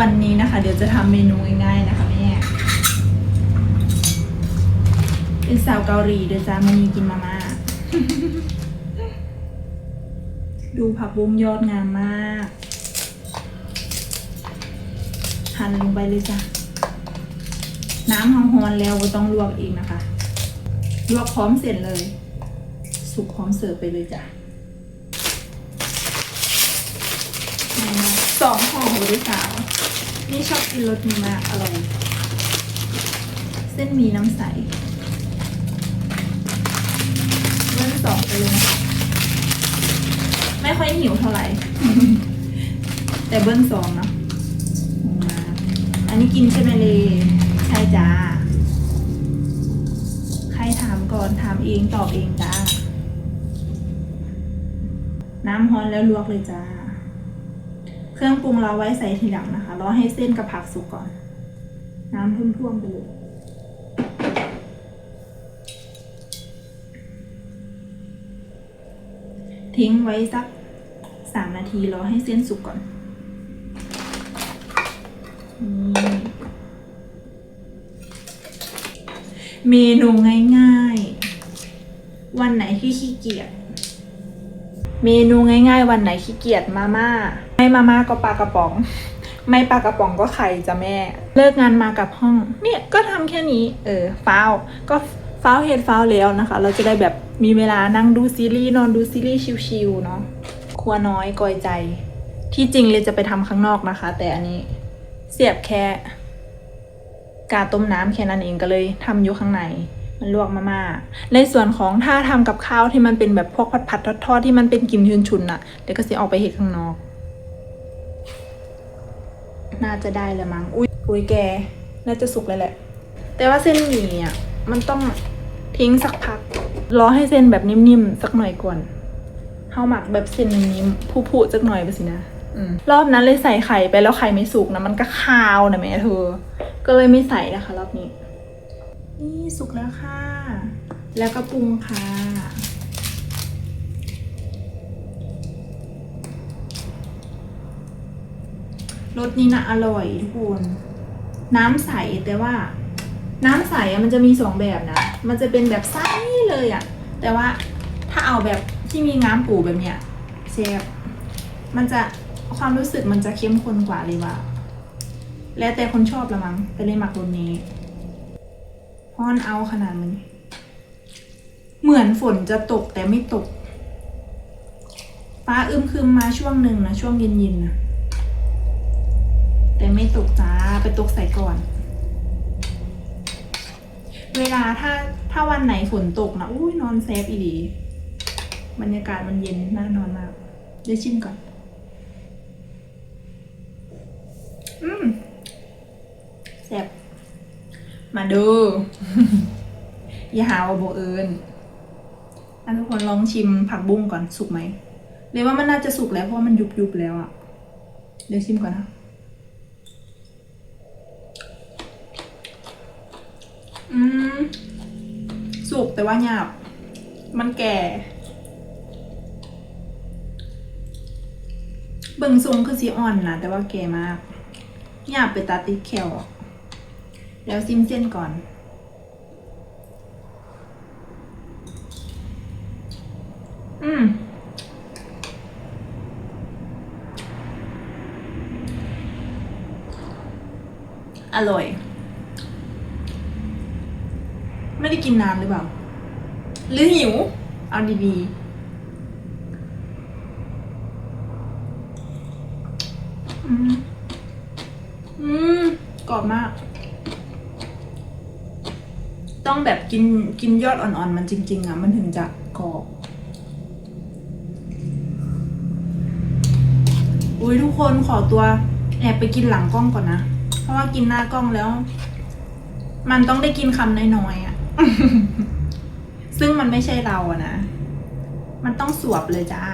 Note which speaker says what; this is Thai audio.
Speaker 1: วันนี้นะคะ เดี๋ยวจะทำเมนูง่ายๆนะคะแม่เป็นสาวเกาหลีเดี๋ยวจ้ามันมีกินมาม่าดูผักบุ้งยอดงามมากหั่นลงไปเลยจ้ะน้ำหอมๆแล้วก็ต้องลวกอีกนะคะ ลวกพร้อมเสร็จเลย สุกพร้อมเสิร์ฟไปเลยจ้ะสองห่อหัวด้วยสาว นี่ชอบกินรสนี้มากอร่อย เส้นหมีน้ำใสเบิ้ลสองไปเลยนะคะไม่ค่อยหิวเท่าไหร่ แต่เบิ้ลสองเนาะอันนี้กินใช่ไหมเลยใช่จ้า ใครถามก่อนถามเองตอบเองจ้า น้ำร้อนแล้วลวกเลยจ้า เครื่องปรุงเราไว้ใส่ทีหลังนะคะรอให้เส้นกับผักสุกก่อน น้ำท่วมๆไปเลยทิ้งไว้สักสามนาทีรอให้เส้นสุกก่อนเมนูง่ายๆ วันไหนที่ขี้เกียจ เมนูง่าย ๆ วันไหนขี้เกียจมาม่า ไม่มาม่าก็ปลากระป๋อง ไม่ปลากระป๋องก็ไข่จ้ะแม่ เลิกงานมากับห้อง เนี่ยก็ทำแค่นี้เออฟ้าวก็ฟ้าวเฮ็ดฟ้าวแล้วนะคะ เราจะได้แบบมีเวลานั่งดูซีรีส์นอนดูซีรีส์ชิวๆเนาะครัวน้อยกอยใจ ที่จริงเลยจะไปทำข้างนอกนะคะ แต่อันนี้เสียบแค่กาต้มน้ำแค่นั้นเองก็เลยทำอยู่ข้างใน มันลวกมาม่า ในส่วนของถ้าทำกับข้าวที่มันเป็นแบบพวกผัดผัดทอดทอดๆที่มันเป็นกลิ่นชุนๆน่ะเดี๋ยวก็สิออกไปเห็ดข้างนอก น่าจะได้แล้วมั้ง อุ้ยอุ้ยแก น่าจะสุกแล้วแหละ แต่ว่าเส้นหมี่อะมันต้องทิ้งสักพัก รอให้เส้นแบบนิ่มๆสักหน่อยก่อนเฮาหมักแบบเส้นนิ่มๆผุๆสักหน่อยไปสินะอรอบนั้นเลยใส่ไข่ไปแล้วไข่ไม่สุกนะมันก็คาวนะแม่เธอ ก็เลยไม่ใส่นะคะ รอบนี้ นี่สุกแล้วค่ะ แล้วก็ปรุงค่ะรสนี้นะอร่อยทุกคนน้ำใสแต่ว่า น้ำใสอะมันจะมีสองแบบนะ มันจะเป็นแบบใสเลยอะแต่ว่าถ้าเอาแบบที่มีน้ำปูแบบเนี้ยเชฟมันจะความรู้สึกมันจะเข้มข้นกว่าเลยว่า แล้วแต่คนชอบละมั้งแต่เลยหมักรสนี้ พอนเอาขนาดมันเหมือนฝนจะตกแต่ไม่ตก ฟ้าอึมครึมมาช่วงหนึ่งนะช่วงเย็นๆนะแต่ไม่ตกจ้าไปตกใส่ก่อน เวลาถ้าถ้าวันไหนฝนตกนะอุ้ยนอนแซฟอีดี บรรยากาศมันเย็นน่านอนมากเดี๋ยวชิมก่อน อืมแซ่บ มาดู อย่าหาว่าโบเอิญอันทุกคนลองชิมผักบุ้งก่อนสุกไหมเลยว่ามันน่าจะสุกแล้วเพราะว่ามันยุบยุบแล้วอะเดี๋ยวชิมก่อนนะ อืม สุกแต่ว่าหยาบ มันแก่ เบิ่งทรงคือสีอ่อนนะแต่ว่าแก่มากหยาบไปตาติดแขวอะ แล้วซิมเส้นก่อน อืม อร่อย ไม่ได้กินนานหรือเปล่า หรือหิว เอาดีๆอืมอืมกรอบมาก ต้องแบบกินกินยอดอ่อนๆ มันจริง ๆ อะ มันถึงจะกรอบ อุ้ยทุกคนขอตัวแอบไปกินหลังกล้องก่อนนะ เพราะว่ากินหน้ากล้องแล้ว มันต้องได้กินคำน้อยๆอะ ซึ่งมันไม่ใช่เราอะนะ มันต้องสวบเลยจ้า